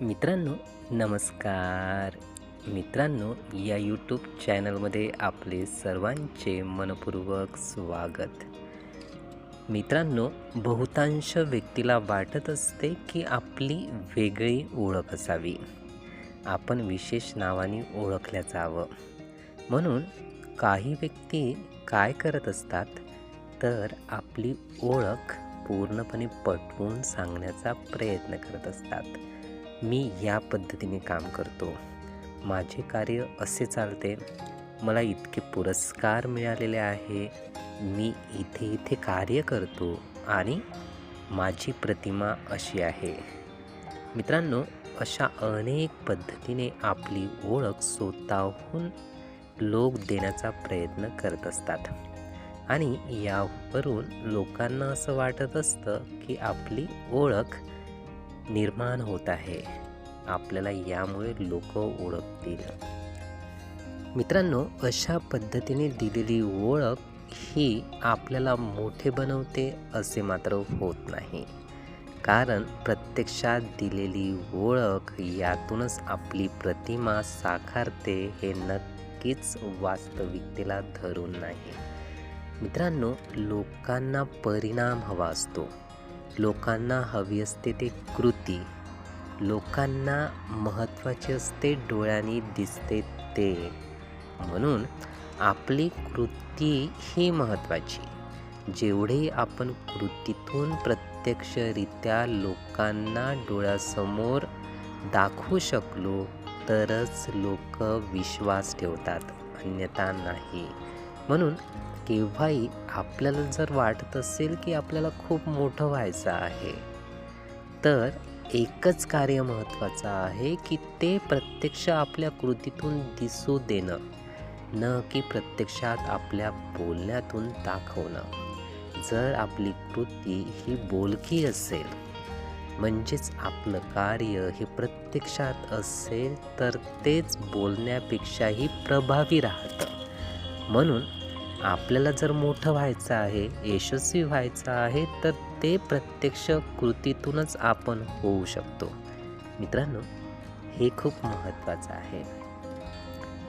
मित्रांनो नमस्कार. मित्रांनो या यूट्यूब चॅनलमध्ये आपले सर्वांचे मनपूर्वक स्वागत. मित्रांनो बहुतांश व्यक्तीला वाटत असते की आपली वेगळी ओळख असावी. आपण विशेष नावाने ओळखल्या जावं. म्हणून काही व्यक्ती काय करत असतात तर आपली ओळख पूर्णपणे पटवून सांगण्याचा प्रयत्न करत असतात. मी या पद्धतीने काम करतो. माझे कार्य असे चालते. मला इतके पुरस्कार मिळालेले आहे. मी इथे इथे कार्य करतो आणि माझी प्रतिमा अशी आहे. मित्रांनो अशा अनेक पद्धतीने आपली ओळख स्वतःहून लोक देण्याचा प्रयत्न करत असतात. आणि यावरून लोकांना असं वाटत असतं की आपली ओळख निर्माण होत आहे. आपल्याला यामुळे लोक ओळखतील. मित्रांनो अशा पद्धतीने दिलेली ओळख ही आपल्याला मोठे बनवते असे मात्र होत नाही. कारण प्रत्यक्षात दिलेली ओळख यातूनच आपली प्रतिमा साकारते हे नक्कीच वास्तविकतेला धरून नाही. मित्रांनो लोकांना परिणाम हवा असतो. लोकांना हवी असते ते कृती. लोकांना महत्त्वाचे असते डोळ्यांनी दिसते ते. म्हणून आपली कृती ही महत्त्वाची. जेवढे आपण कृतीतून प्रत्यक्षरित्या लोकांना डोळ्यासमोर दाखवू शकलो तरच लोक विश्वास ठेवतात अन्यथा नाही. म्हणून केव्हाही आपल्याला जर वाटत असेल की आपल्याला खूप मोठं व्हायचं आहे तर एकच कार्य महत्त्वाचं आहे की ते प्रत्यक्ष आपल्या कृतीतून दिसू देणं न की प्रत्यक्षात आपल्या बोलण्यातून दाखवणं. जर आपली कृती ही बोलकी असेल म्हणजेच आपलं कार्य हे प्रत्यक्षात असेल तर तेच बोलण्यापेक्षाही प्रभावी राहतं. म्हणून आपल्याला जर मोठं व्हायचं आहे यशस्वी व्हायचं आहे तर ते प्रत्यक्ष कृतीतूनच आपण होऊ शकतो. मित्रांनो हे खूप महत्त्वाचं आहे.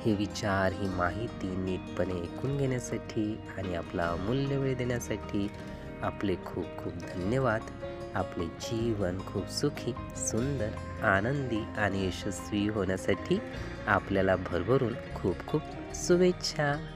हे विचार ही माहिती नीटपणे ऐकून घेण्यासाठी आणि आपला अमूल्य वेळ देण्यासाठी आपले खूप खूप धन्यवाद. आपले जीवन खूप सुखी सुंदर आनंदी आणि यशस्वी होण्यासाठी आपल्याला भरभरून खूप खूप शुभेच्छा.